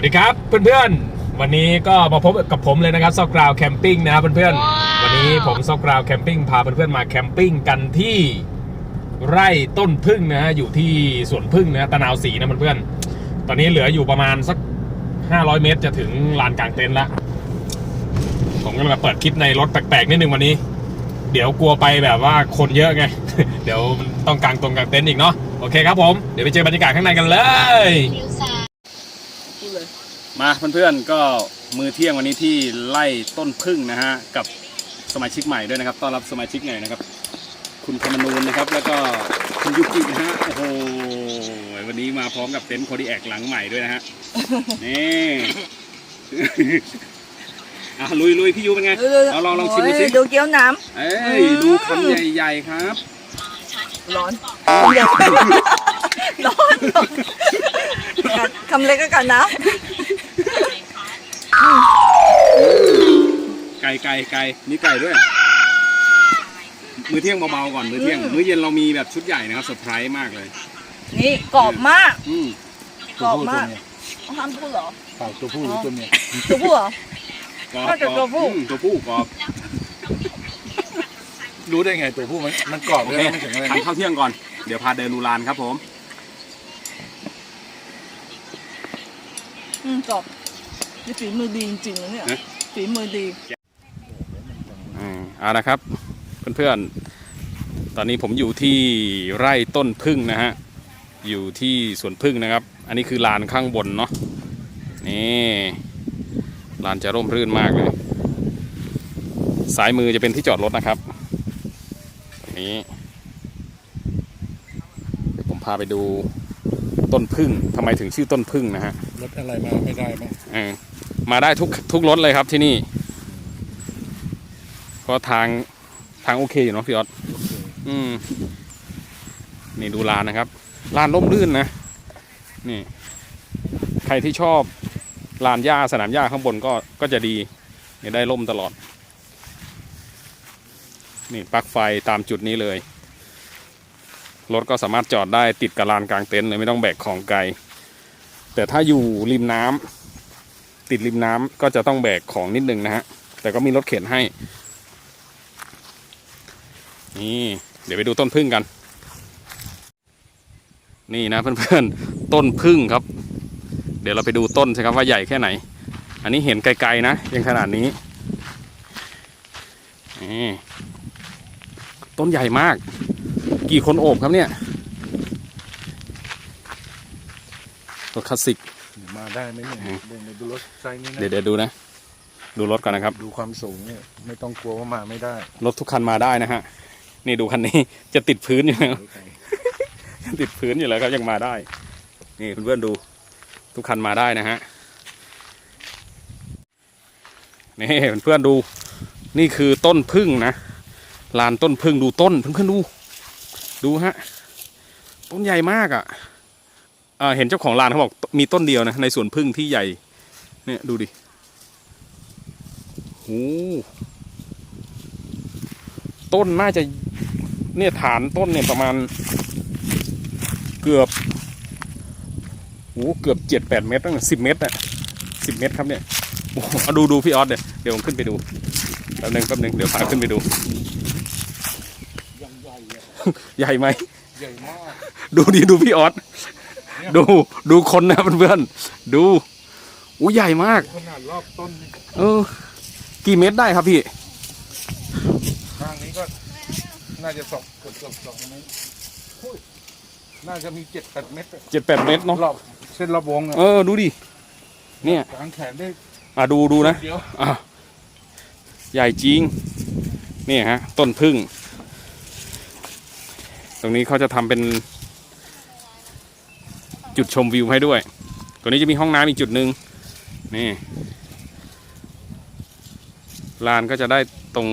วัสดีครับเพื่อนๆ วันนี้ก็มาพบกับผมเลยนะครับซอกกราวแคมปิ้งนะครับเพื่อนๆ วันนี้ผมซอกกราวแคมปิ้งพาเพื่อนๆมาแคมปิ้งกันที่ไร่ต้นพึ่งนะฮะอยู่ที่สวนพึ่งนะตะนาวสีนะเพื่อนๆ ตอนนี้เหลืออยู่ประมาณสัก 500 เมตรจะถึงลานกลางเต็นท์ละผมก็เลยมาเปิดคลิปในรถแปลกๆนิดนึงวันนี้ เดี๋ยวกลัวไปแบบว่าคนเยอะไง เดี๋ยวต้องกางตรงกางเต็นท์อีกเนาะโอเคครับผมเดี๋ยวไปเจอบรรยากาศข้างในกันเลย มาเพื่อนๆก็มือเที่ยงวันนี้ที่ไล่ต้นพึ่งนะฮะกับสมาชิกใหม่ด้วยนะครับต้อนรับสมาชิกใหม่นะครับ คุณธรรมนูนนะครับ แล้วก็คุณยุกินะฮะโอ้โหวันนี้มาพร้อมกับเต็นท์โคดีแอกหลังใหม่ด้วยนะฮะนี่อะลุยลุยพี่ยูเป็นไงเอาลองลองชิมดูสิดูเกี๊ยวน้เอ้ยดูคำใหญ่ๆครับำร้อนร้อนคำเล็กก็กันนะ ก่ไก่ไก่มีไก่ด้วย มือเที่ยงเบาๆก่อนมือเที่ยงอืมมื้อเย็นเรามีแบบชุดใหญ่นะครับเซอร์ไพรส์มากเลย นี่กรอบมาก อืมกรอบมากห้ามพูดเหรอเปล่าตัวผู้หรือตัวเมียตัวผู้เหรอ กรอบน่าจะตัวผู้ อืมตัวผู้กรอบรู้ได้ไงตัวผู้มันมันกรอบโอเลยเคนะไม่ถึงอะไรทานข้าวเที่ยงก่อน เดี๋ยวพาเดินดูลานครับผม อืมกรอบนี่ฝีมือดีจริงๆนะเนี่ยนะ ฝีมือดีอืม เอาละครับเพื่อนๆ ตอนนี้ผมอยู่ที่ไร่ต้นพึ่งนะฮะ อยู่ที่สวนพึ่งนะครับ อันนี้คือลานข้างบนเนาะ นี่ลานจะร่มรื่นมากเลย สายมือจะเป็นที่จอดรถนะครับตรงนี้เดี๋ยวผมพาไปดูต้นพึ่งทำไมถึงชื่อต้นพึ่งนะฮะ รถอะไรมาไม่ได้ไหมเออมาได้ทุกทุกรถเลยครับที่นี่ เพราะทางทางโอเคอยู่เนาะพี่ออสอืม นี่ดูลานนะครับ ลานร่มรื่นนะ นี่ ใครที่ชอบลานหญ้าสนามหญ้าข้างบนก็ก็จะดีเนี่ยได้ร่มตลอด นี่ปลั๊กไฟตามจุดนี้เลย รถก็สามารถจอดได้ติดกับลานกลางเต็นท์เลยไม่ต้องแบกของไกล แต่ถ้าอยู่ริมน้ำติดริมน้ำก็จะต้องแบกของนิดนึงนะฮะ แต่ก็มีรถเข็นให้ นี่เดี๋ยวไปดูต้นพึ่งกัน นี่นะเพื่อนๆต้นพึ่งครับ เดี๋ยวเราไปดูต้นสิครับว่าใหญ่แค่ไหน อันนี้เห็นไกลๆนะยังขนาดนี้นี่ต้นใหญ่มาก กี่คนโอบครับเนี่ยรถคลาสสิกมาได้ไหมเนี่ยอืมเดินไปดูรถไซส์นี้นะเดี๋ยวเดี๋ยวดูนะ ดูรถก่อนนะครับ ดูความสูงเนี่ยไม่ต้องกลัวว่ามาไม่ได้ รถทุกคันมาได้นะฮะ นี่ดูคันนี้จะติดพื้นอยู่แล้วติดพื้นอยู่แล้วครับยังมาได้ นี่เพื่อนๆดู ทุกคันมาได้นะฮะนี่เพื่อนๆดู นี่คือต้นพึ่งนะลานต้นพึ่งดูต้นเพื่อนๆดู ดูฮะต้นใหญ่มากอะ่ะอ่าเห็นเจ้าของลานเขาบอกมีต้นเดียวนะในสวนพึ่งที่ใหญ่ เนี่ยดูดิโอ้ ต้นน่าจะเนี่ยฐานต้นเนี่ยประมาณเกือบโอ้เกือบเจ็ดแปดเมตรตั้งสิบเมตรอะสิบเมตรครับเนี่ยโอ้โหเอาดูดูพี่ออสเดี๋ยวเดี๋ยวผมขึ้นไปดูแป๊บหนึงแป๊บหนึงเดี๋ยวพาขึ้นไปดูยังใหญ่อะใหญ่ไหมใหญ่มากดูดิดูพี่ออสดูดูคนนะเพื่อนๆดูอู้ใหญ่มากขนาดรอบต้นนี่เออ กี่เมตรได้ครับพี่ ข้างนี้ก็น่าจะสองเกือบเกือบสองเมตรอุ้ยน่าจะมีเจ็ดแปดเมตรอะเจ็ดแปดเมตรเนาะรอบเส้นรอบวงอะเออดูดิเนี่ยกางแขนได้อะดูดูนะเดียวอะใหญ่จริงนี่ฮะ ต้นพึ่ง ตรงนี้เขาจะทำเป็น จุดชมวิวให้ด้วย ตัวนี้จะมีห้องน้ำอีกจุดหนึ่งนี่ลานก็จะได้ตรง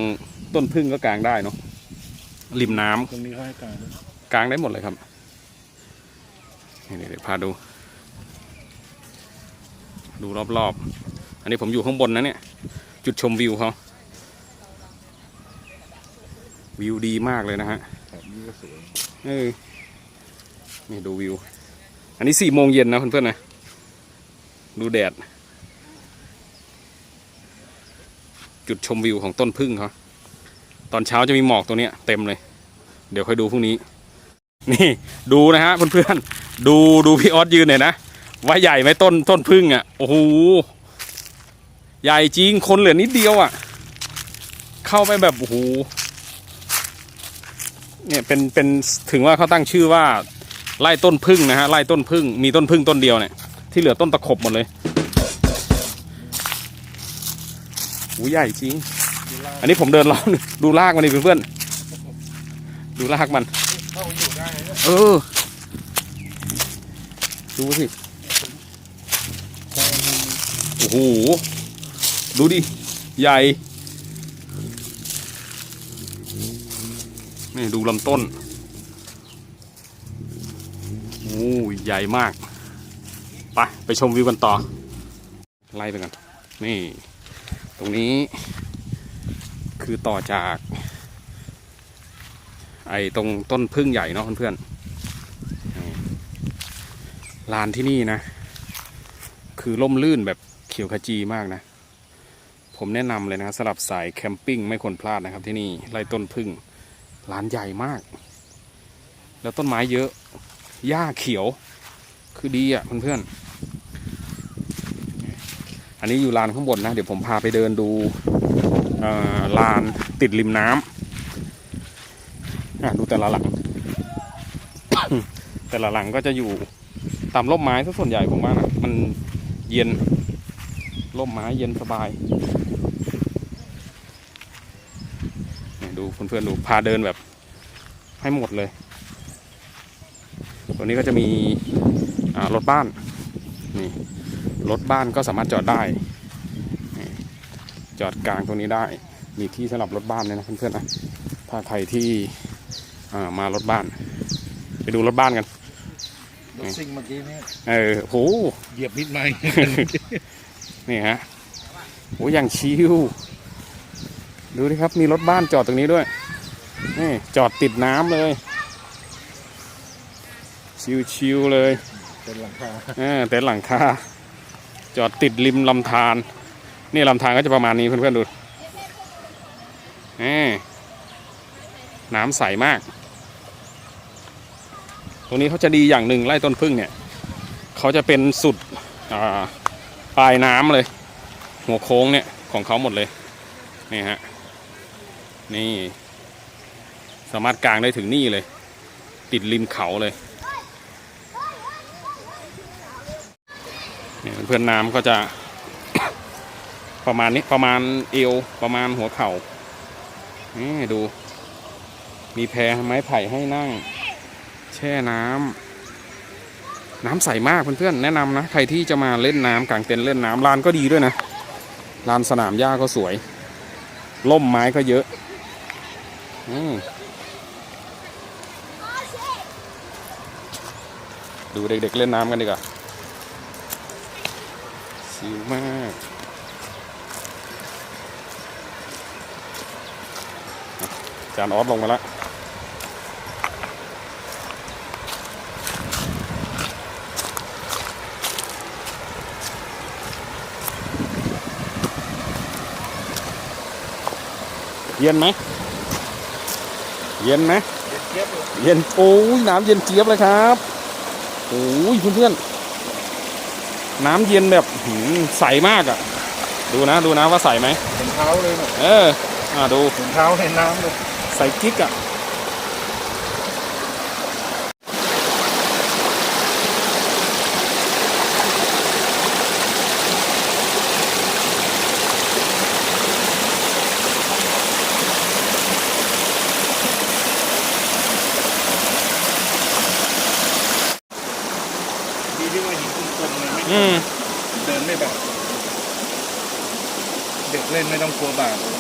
ต้นพึ่งก็กางได้เนาะริมน้ำตรงนี้เขาให้กางด้วยกางได้หมดเลยครับนี่เดี๋ยวพาดู ดูรอบๆ อันนี้ผมอยู่ข้างบนนะเนี่ย จุดชมวิวเขาวิวดีมากเลยนะฮะแบบนี้ก็สวย เออนี่ดูวิว อันนี้สี่โมงเย็นนะเพื่อนๆนะ ดูแดด จุดชมวิวของต้นพึ่งเขา ตอนเช้าจะมีหมอกตัวเนี้ยเต็มเลย เดี๋ยวค่อยดูพรุ่งนี้ นี่ดูนะฮะเพื่อนๆ ดูดูพี่ออสยืนหน่อยนะ ว่าใหญ่ไหมต้นต้นพึ่งอะ โอ้โห ใหญ่จริงคนเหลือนิดเดียวอะ เข้าไปแบบโอ้โห เนี่ยเป็นเป็นถึงว่าเขาตั้งชื่อว่าไล่ต้นพึ่งนะฮะไล่ต้นพึ่งมีต้นพึ่งต้นเดียวเนี่ยที่เหลือต้นตะขบหมดเลยหูใหญ่จริง อันนี้ผมเดินรอบดูรากมันดิเพื่อนๆดูรากมัน เข้าอยู่ได้นะเออ ดูสิ โอ้โห ดูดิ ใหญ่ นี่ดูลำต้น โอ้ใหญ่มาก ไป ไปชมวิวกันต่อ ไล่ไปกัน นี่ ตรงนี้ คือต่อจาก ไอ้ตรงต้นพึ่งใหญ่เนาะเพื่อนๆลานที่นี่นะ คือล่มลื่นแบบเขียวขจีมากนะ ผมแนะนำเลยนะสำหรับสายแคมปิ้งไม่ควรพลาดนะครับที่นี่ไร่ต้นพึ่งลานใหญ่มาก แล้วต้นไม้เยอะ หญ้าเขียว คือดีอะเพื่อนๆอันนี้อยู่ลานข้างบนนะ เดี๋ยวผมพาไปเดินดู ลานติดริมน้ำดูแต่ละหลัง แต่ละหลังก็จะอยู่ตามร่มไม้ซะส่วนใหญ่ผมว่านะมันเย็นร่มไม้เย็นสบาย ดูเพื่อนๆดูพาเดินแบบให้หมดเลย ตัวนี้ก็จะมีรถบ้าน นี่ รถบ้านก็สามารถจอดได้ จอดกลางตรงนี้ได้ มีที่สำหรับรถบ้านเลยนะเพื่อนๆนะถ้าใครที่อ่ามารถบ้าน ไปดูรถบ้านกันรถซิ่งเมื่อกี้เนี่ยเออโหเหยียบมิดไม้นี่ฮะโหอย่างชิวดูดิครับมีรถบ้านจอดตรงนี้ด้วยนี่จอดติดน้ำเลย ชิวๆเลยเป็นหลังคาเออเต็นท์หลังคาจอดติดริมลำธาร นี่ลำธารก็จะประมาณนี้เพื่อนๆดูนี่น้ำใสมาก ตรงนี้เขาจะดีอย่างหนึ่งไร่ต้นพึ่งเนี่ยเขาจะเป็นสุดปลายน้ำเลย หัวโค้งเนี่ยของเขาหมดเลยนี่ฮะนี่สามารถกางได้ถึงนี่เลย ติดริมเขาเลยเนี่ยเพื่อนน้ำก็จะ ประมาณนี้ประมาณเอวประมาณหัวเข่านี่ดู มีแพรไม้ไผ่ให้นั่ง แช่น้ำน้ำใสมากเพื่อนๆแนะนำนะใครที่จะมาเล่นน้ำกลางเต็นท์เล่นน้ำลานก็ดีด้วยนะลานสนามหญ้าก็สวย ล่มไม้ก็เยอะอมดูเด็กๆเล่นน้ำกันดีกว่าชิวมากอะ จานออสลงมาแล้วเย็นไหม เย็นไหมเจี๊ยบเลยเย็นโอ้ยน้ำเย็นเจี๊ยบเลยครับโอ้ยเพื่อนๆน้ำเย็นแบบหืมใสมากอะ่ะ ดูนะดูนะว่าใสไหมเห็นเท้าเลยเนี่ยเอออ่าดูเห็นเท้าเห็นน้ำเลย ใสกิ๊กอะ่ะดีที่ว่าหินกลมๆเลยไม่อืม เดินไม่บาดเด็กเล่นไม่ต้องกลัวบาด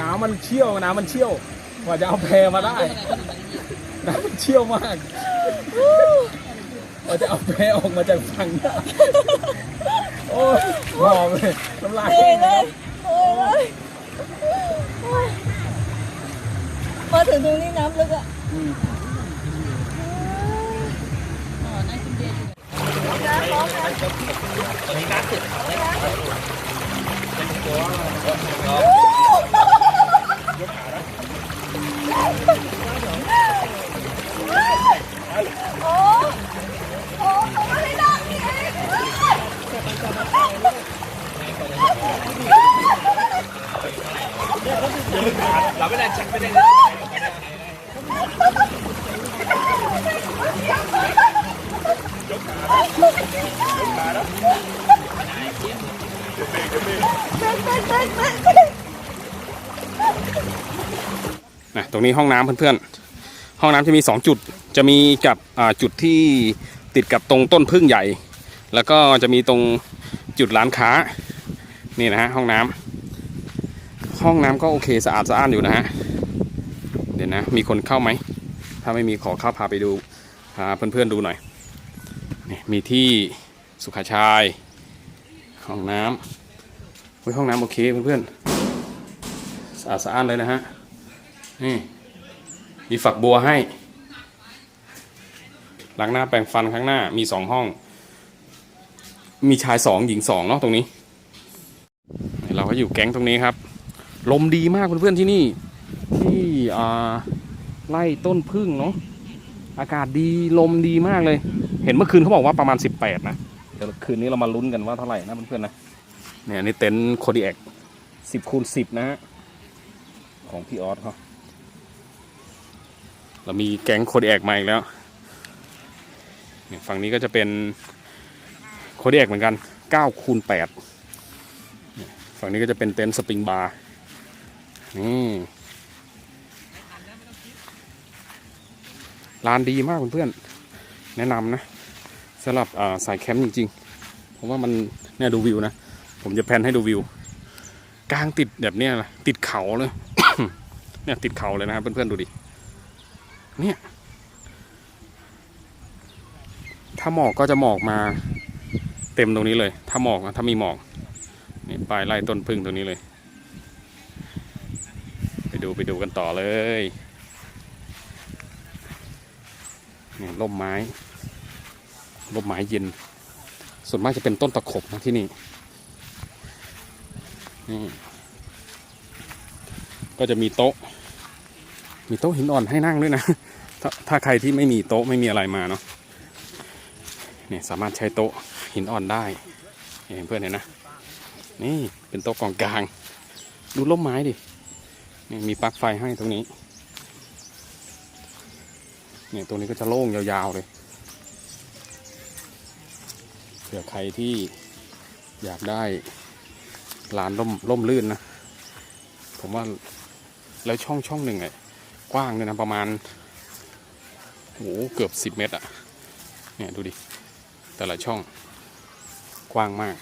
น้ำมันเชี่ยวน้ำมันเชี่ยวกว่าจะเอาแพมาได้น้ำมันเชี่ยวมากกว่าจะเอาแพออกมาจากฝั่งได้โอ้ยหอมเลยน้ำลายเทเลยเทเลยโอ้ยโพอถึงตรงนี้น้ำลึกอะ โอ้โอ้เขาไม่ได้นี่เองเราไม่ได้ชักไม่ได้ นะตรงนี้ห้องน้ำเพื่อนๆ ห้องน้ำจะมี 2 จุด จะมีกับจุดที่ติดกับตรงต้นพึ่งใหญ่ แล้วก็จะมีตรงจุดร้านค้า นี่นะฮะห้องน้ำห้องน้ำก็โอเคสะอาดสะอ้านอยู่นะฮะ เดี๋ยวนะ มีคนเข้าไหม ถ้าไม่มีขอเข้าพาไปดูพาเพื่อนๆดูหน่อย นี่มีที่สุขาชายห้องน้ำห้องน้ำโอเคเพื่อนๆสะอาดสะอ้านเลยนะฮะ นี่มีฝักบัวให้ล้างหน้าแปรงฟันข้างหน้ามีสองห้อง มีชายสองหญิงสองเนาะตรงนี้ เราก็อยู่แก๊งตรงนี้ครับ ลมดีมากเพื่อนๆที่นี่ ที่ไล่ต้นพึ่งเนาะอากาศดีลมดีมากเลย เห็นเมื่อคืนเขาบอกว่าประมาณ 18 นะเดี๋ยวคืนนี้เรามาลุ้นกันว่าเท่าไหร่นะเพื่อนๆนะเนี่ยนนี่เต็นท์โคดีแอคสิบคูณสิบนะฮะของพี่ออสเขา เรามีแก๊งโคดแอกมาอีกแล้วฝั่งนี้ก็จะเป็นโคดแอกเหมือนกัน9คูณ8ฝั่งนี้ก็จะเป็นเต็นท์สปริงบาร์นี่ร้านดีมากเพื่อนๆแนะนำนะสำหรับสายแคมป์จริงๆ เพราะว่ามันเนี่ยดูวิวนะ ผมจะแพนให้ดูวิว กลางติดแบบเนี้ยนะติดเขาเลย เนี่ยติดเขาเลยนะครับเพื่อนๆดูดิ เนี่ย ถ้าหมอกก็จะหมอกมาเต็มตรงนี้เลย ถ้าหมอกนะถ้ามีหมอก นี่ปลายไล่ต้นพึ่งตรงนี้เลย ไปดูไปดูกันต่อเลยเนี่ยร่มไม้ร่มไม้เย็น ส่วนมากจะเป็นต้นตะขบนะที่นี่ นี่ ก็จะมีโต๊ะ มีโต๊ะหินอ่อนให้นั่งด้วยนะถ้าถ้าใครที่ไม่มีโต๊ะไม่มีอะไรมาเนาะเนี่ยสามารถใช้โต๊ะหินอ่อนได้เห็นเพื่อนเห็นนะนี่เป็นโต๊ะกองกลาง ดูร่มไม้ดินี่มีปลั๊กไฟให้ตรงนี้เนี่ยตรงนี้ก็จะโล่งยาวๆเลยเผื่อใครที่อยากได้ลานร่มร่มลื่นนะ ผมว่าแล้วช่องช่องหนึ่งอะ กว้างเลยนะประมาณโอ้เกือบสิบเมตรอะเนี่ยดูดิ แต่ละช่องกว้างมาก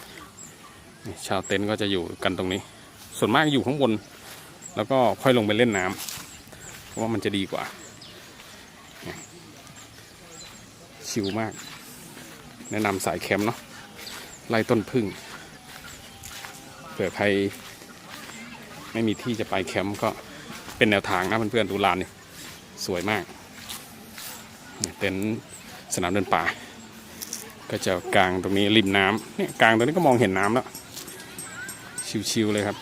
ชาวเต็นท์ก็จะอยู่กันตรงนี้ ส่วนมากอยู่ข้างบน แล้วก็ค่อยลงไปเล่นน้ำเพราะว่ามันจะดีกว่า ชิลมาก แนะนำสายแคมป์เนาะไล่ต้นพึ่งเผื่อใครไม่มีที่จะไปแคมป์ก็ เป็นแนวทางนะเพื่อนๆดูลานนี่สวยมากเต็นท์สนามเดินป่า ก็จะกลางตรงนี้ริมน้ำเนี่ยกลางตรงนี้ก็มองเห็นน้ำแล้ว ชิวๆเลยครับ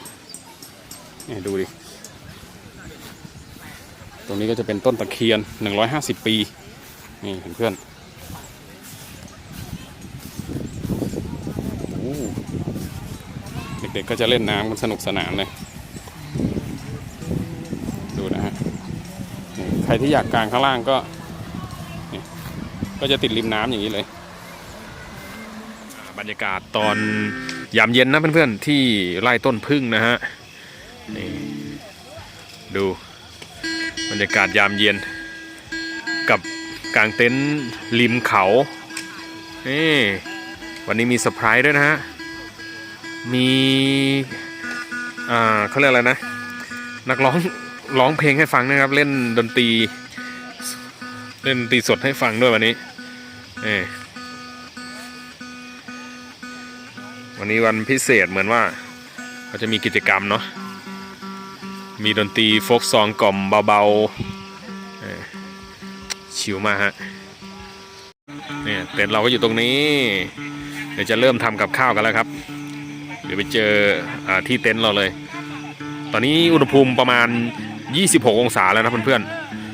เนี่ยดูดิ ตรงนี้ก็จะเป็นต้นตะเคียน 150 ปี นี่เพื่อนๆเด็กๆก็จะเล่นน้ำกันสนุกสนานเลย รที่อยากกางข้างล่างก็ ก็จะติดริมน้ำอย่างนี้เลย บรรยากาศตอนยามเย็นนะเพื่อนๆที่ไล่ต้นพึ่งนะฮะนี่ดูบรรยากาศยามเย็น กับกางเต็นท์ริมเขานี่วันนี้มีเซอร์ไพรส์ด้วยนะฮะ มี อ่าเขาเรียกอะไรนะ นักร้อง ร้องเพลงให้ฟังนะครับ เล่นดนตรี เล่นดนตรีสดให้ฟังด้วยวันนี้เอวันนี้วันพิเศษเหมือนว่าเขาจะมีกิจกรรมเนาะมีดนตรีโฟกซองกล่อมเบาๆชิวมากฮะเนี่ยเต็นท์เราก็อยู่ตรงนี้ เดี๋ยวจะเริ่มทำกับข้าวกันแล้วครับ เดี๋ยวไปเจออที่เต็นท์เราเลย ตอนนี้อุณหภูมิประมาณ 26 องศาแล้วนะเพื่อน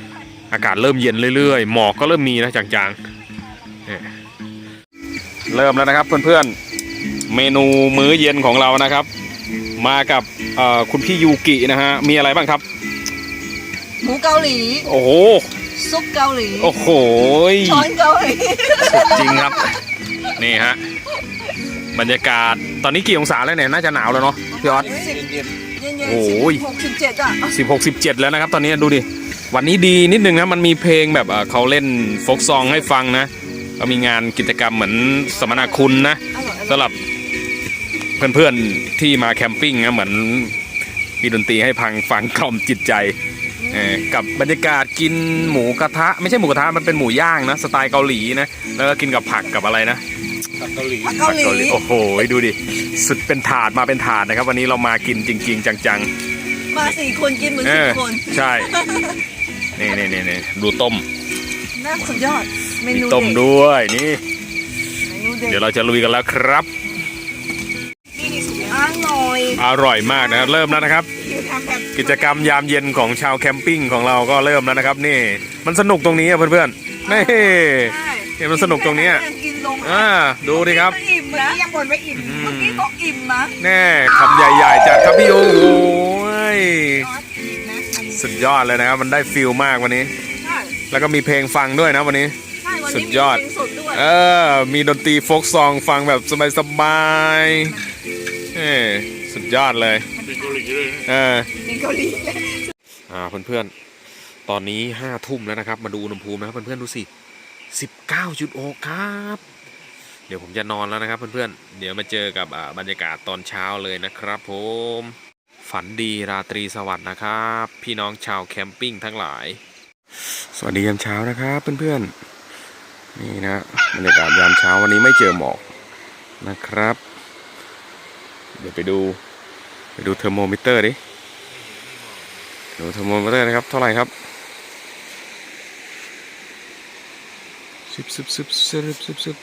ๆ อากาศเริ่มเย็นเรื่อยๆ หมอกก็เริ่มมีนะจางๆเนี่ยเริ่มแล้วนะครับเพื่อนๆ เมนูมื้อเย็นของเรานะครับ มากับเอ่อคุณพี่ยูกินะฮะ มีอะไรบ้างครับ หมูเกาหลี โอ้โห ซุปเกาหลี โอ้โห ช้อนเกาหลีสุดจริงครับ นี่ฮะ บรรยากาศ ตอนนี้กี่องศาแล้วเนี่ย น่าจะหนาวแล้วเนาะพี่ออสสิบ เย็นเย็นโอ้ๆยสิบหกสิบเจ็ดอะสิบหกสิบเจ็ดแล้วนะครับ ตอนนี้ดูดิ วันนี้ดีนิดนึงนะมันมีเพลงแบบเอ่อเขาเล่นโฟกซองให้ฟังนะก็มีงานกิจกรรมเหมือนสัมมนาคุณนะอร่อยอร่อยสำหรับเพื่อนๆที่มาแคมปิ้งนะเหมือนมีดนตรีให้พังฟังกล่อมจิตใจเออกับบรรยากาศกินหมูกระทะ ไม่ใช่หมูกระทะมันเป็นหมูย่างนะ สไตล์เกาหลีนะ แล้วก็กินกับผักกับอะไรนะๆ ผักเกาหลีผักเกาหลีผัโอ้โหดูดิสุดเป็นถาดมาเป็นถาดนะครับ วันนี้เรามากินจริง ๆ จังมาสี่คนกินเหมือนๆเอสิอบคนใช่นี่นี่นี่นี่ดูต้มน่าสุดยอดเมมีนูต้มเด็ดด้วยนี่เมนูเด็ดเดี๋ยวเราจะลุยกันแล้วครับอร่อยอร่อยมากนะครับเริ่มแล้วนะครับอยู่ทำแบบกิจกรรมยามเย็นของชาวแคมปิ้งของเราก็เริ่มแล้วนะครับ นี่ มันสนุกตรงนี้อะเพื่อนๆนี่ใช่ เห็นมันสนุกตรงเนี้ยยังกินลงอ่าดูดิครับเมื่อกี้อิ่มนะยังบ่นไม่อิ่มเมื่อกี้ก็อิ่มนะแน่คำใหญ่ๆจากครับพี่โอ้โหยซอสอีกนะอันนี้สุดยอดเลยนะครับมันได้ฟิลมากวันนี้ใช่แล้วก็มีเพลงฟังด้วยนะวันนี้ใช่วันสุนี้ดมียอดเพลงสดด้วยเออมีดนตรีโฟกซองฟังแบบสบายๆเออสุดยอดเลยเป็นเกาหลีเลยนะเออเพลงเกาหลีอ่าเพื่อนๆตอนนี้ห้าทุ่มแล้วนะครับ มาดูอุณหภูมินะครับเพื่อนๆดูสิ สิบเก้าจุดโครับ เดี๋ยวผมจะนอนแล้วนะครับเพื่อนๆ เดี๋ยวมาเจอกับบรรยากาศตอนเช้าเลยนะครับผม ฝันดีราตรีสวัสดิ์นะครับ พี่น้องชาวแคมปิ้งทั้งหลาย สวัสดียามเช้านะครับเพื่อนๆ นี่นะบรรยากาศยามเช้าวันนี้ไม่เจอหมอกนะครับ เดี๋ยวไปดูไปดูเทอร์โมมิเตอร์ดิดูเทอร์โมมิเตอร์นะครับ เท่าไหร่ครับ สิบสิบสิบสิบสิบสิบ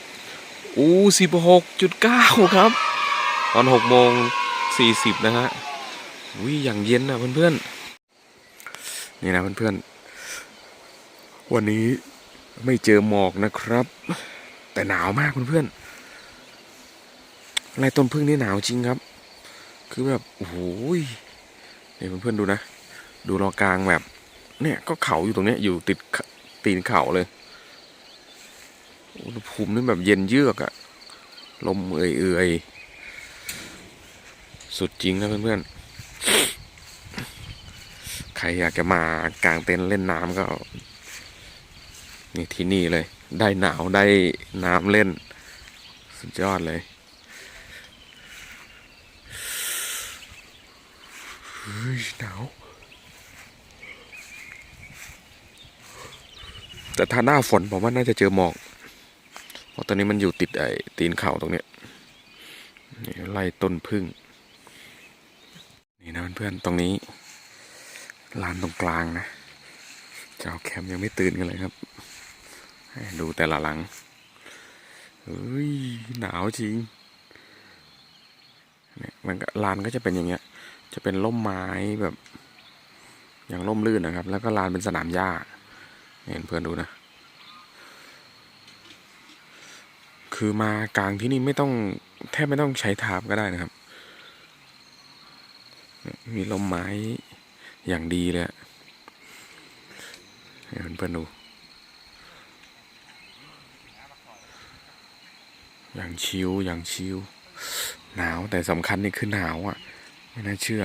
โอ้สิบหกจุดเก้าครับ ตอนหกโมงสี่สิบนะฮะอุ้ยอย่างเย็นนะเพื่อนๆ นี่นะเพื่อนๆ วันนี้ไม่เจอหมอกนะครับ แต่หนาวมากเพื่อนๆไรต้นพึ่งนี่หนาวจริงครับ คือแบบโอ้โหยนี่เพื่อนๆดูนะ ดูรอกลางแบบ เนี่ยก็เขาอยู่ตรงเนี้ยอยู่ติดตีนเขาเลย อุณหภูมินี่แบบเย็นเยือกอะลมเอื่อยๆ สุดจริงนะเพื่อนๆ ใครอยากจะมากางเต็นท์เล่นน้ำก็ นี่ที่นี่เลย ได้หนาวได้น้ำเล่น สุดยอดเลยเฮ้ยหนาวแต่ถ้าหน้าฝนผมว่าน่าจะเจอหมอก เพราะตอนนี้มันอยู่ติดไอ้ตีนเข่าตรงเนี้ยนี่ไล่ต้นพึ่ง นี่นะเพื่อนๆตรงนี้ลานตรงกลางนะเจ้าแคมป์ยังไม่ตื่นกันเลยครับ ดูแต่ละหลังเฮ้ยหนาวจริงเนี่ยมันก็ลานก็จะเป็นอย่างเงี้ย จะเป็นร่มไม้แบบ อย่างร่มรื่นนะครับ แล้วก็ลานเป็นสนามหญ้าเห็นเพื่อนดูนะ คือมากลางที่นี่ไม่ต้องแทบไม่ต้องใช้ทาบก็ได้นะครับ มีร่มไม้อย่างดีเลยเห็นเพื่อนดู อย่างชิวอย่างชิว หนาวแต่สำคัญนี่คือหนาวอะ ไม่น่าเชื่อ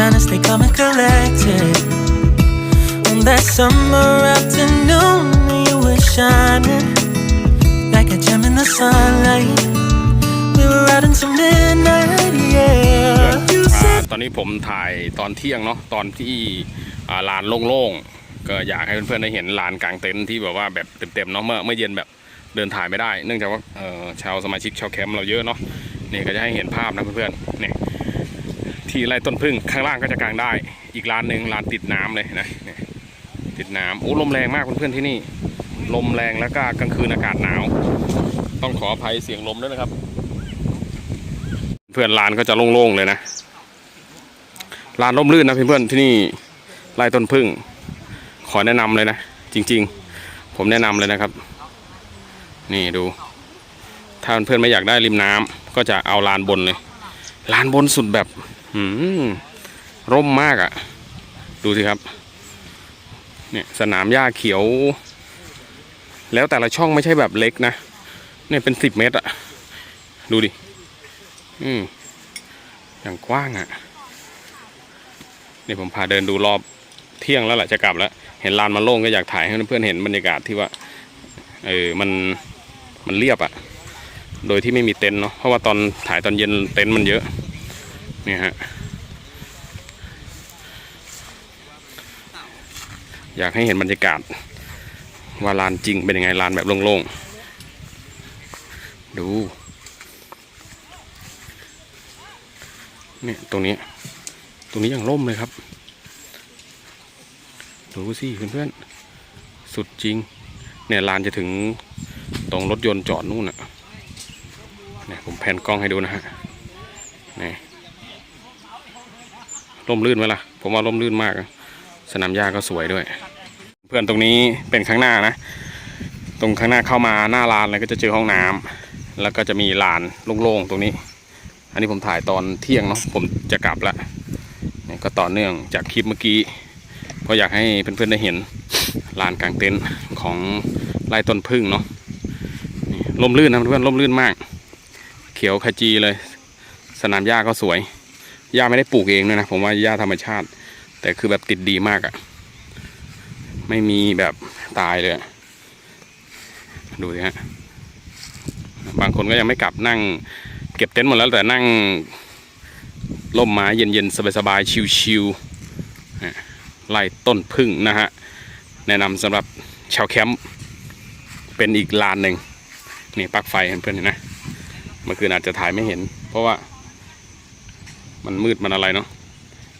trying to stay calm and collected. On that summer afternoon, you were shining like a gem in the sunlight. We were out until midnight, yeah. You อ่า said ตอนนี้ผมถ่ายตอนเที่ยงเนาะตอนที่อ่าลานโล่งๆก็อยากให้เพื่อนๆได้เห็นลานกลางเต็นท์ที่แบบว่าแบบเต็มๆเนาะเมื่อเมื่อเย็นแบบเดินถ่ายไม่ได้ เนื่องจากว่าเอ่อชาวสมาชิกชาวแคมป์เราเยอะเนาะนี่ก็จะให้เห็นภาพนะเพื่อนๆนี่ ที่ไร่ต้นพึ่งข้างล่างก็จะกางได้ อีกลานหนึ่งลานติดน้ำเลยนะติดน้ำโอ้ลมแรงมากเพื่อนๆที่นี่ ลมแรงแล้วก็กลางคืนอากาศหนาว ต้องขออภัยเสียงลมด้วยนะครับ เพื่อนลานก็จะโล่งๆเลยนะลานร่มรื่นนะเพื่อนๆที่นี่ไร่ต้นพึ่ง ขอแนะนำเลยนะจริง ๆ ผมแนะนำเลยนะครับ นี่ดู ถ้าเพื่อนๆไม่อยากได้ริมน้ำก็จะเอาลานบนเลยลานบนสุดแบบ หืมร่มมากอะ่ะ ดูสิครับ เนี่ยสนามหญ้าเขียว แล้วแต่ละช่องไม่ใช่แบบเล็กนะ เนี่ยเป็นสิบเมตรอะดูดิ อืมอย่างกว้างอะ่ะนี่ผมพาเดินดูรอบเที่ยงแล้วแหละจะกลับแล้ว เห็นลานมันโล่งก็อยากถ่ายให้เพื่อนเห็นบรรยากาศที่ว่า เออมันมันเรียบอะ โดยที่ไม่มีเต็นท์เนาะเพราะว่าตอนถ่ายตอนเย็นเต็นท์มันเยอะ เนี่ยฮะ อยากให้เห็นบรรยากาศ ว่าลานจริงเป็นยังไงลานแบบโล่งๆ ดู เนี่ยตรงนี้ ตรงนี้ยังร่มเลยครับ ดูสิเพื่อนๆ สุดจริง เนี่ยลานจะถึงตรงรถยนต์จอดนู่นน่ะเนี่ยผมแผนกล้องให้ดูนะฮะนี่ ร่มรื่นไหมล่ะ ผมว่าร่มรื่นมาก สนามหญ้าก็สวยด้วย เพื่อนตรงนี้เป็นข้างหน้านะ ตรงข้างหน้าเข้ามาหน้าลานเลยก็จะเจอห้องน้ำแล้วก็จะมีลานโล่งๆตรงนี้ อันนี้ผมถ่ายตอนเที่ยงเนาะผมจะกลับล้วนี่ก็ต่อเนื่องจากคลิปเมื่อกี้ก็อยากให้เพื่อนๆได้เห็นลานกลางเต็นท์ของไร่ต้นพึ่งเนาะนี่ร่มรื่นนะเพื่อนๆร่มรื่นมาก เขียวขจีเลย สนามหญ้าก็สวย หญ้าไม่ได้ปลูกเองด้วยนะ ผมว่าหญ้าธรรมชาติ แต่คือแบบติดดีมากอะ่ะ ไม่มีแบบตายเลยดูสิฮะบางคนก็ยังไม่กลับนั่ง เก็บเต็นท์หมดแล้วแต่นั่งร่มไม้เย็นๆ สบายๆ ชิวๆไล่ต้นพึ่งนะฮะ แนะนำสำหรับชาวแคมป์เป็นอีกลานหนึ่งนี่ปลั๊กไฟเพื่อนๆเห็นนะเมื่อคืนอาจจะถ่ายไม่เห็น เพราะว่า มันมืดมันอะไรเนาะ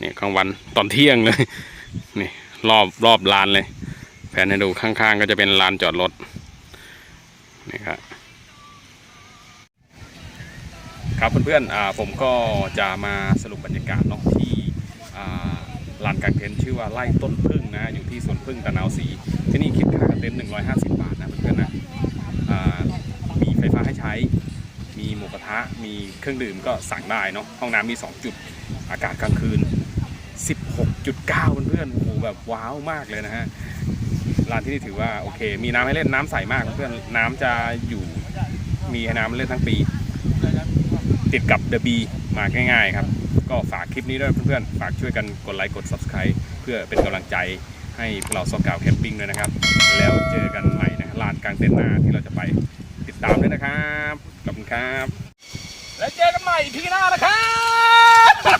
นี่กลางวันตอนเที่ยงเลยนี่รอบรอบลานเลย แผนให้ดูข้างๆ ก็จะเป็นลานจอดรถนี่ครับครับเพื่อนๆอ่าผมก็จะมาสรุปบรรยากาศเนาะที่ลานกางเต็นท์ชื่อว่าไร่ต้นพึ่งนะอยู่ที่สวนพึ่งตะนาวสีที่นี่คิดค่ากางเต็นท์150 บาทนะเพื่อนๆนะอ่ามีไฟฟ้าให้ใช้ หมูกระทะ มีเครื่องดื่มก็สั่งได้เนาะห้องน้ำมี 2 จุดอากาศกลางคืน 16.9 เพื่อนๆโอ้โหแบบว้าวมากเลยนะฮะร้านที่นี่ถือว่าโอเค มีน้ำให้เล่นน้ำใสมากเพื่อนน้ำจะอยู่มีให้น้ำเล่นทั้งปี ติดกับเดอะบีมาง่ายๆครับ ก็ฝากคลิปนี้ด้วยเพื่อนๆ ฝากช่วยกันกดไลค์กด Subscribe เพื่อเป็นกำลังใจให้พวกเราซอกกาวแคมปิ้งด้วยนะครับ แล้วเจอกันใหม่นะลานกลางเต็นท์หน้าที่เราจะไป ตามด้วยนะครับ ขอบคุณครับ และเจอกันใหม่ทีหน้านะครับ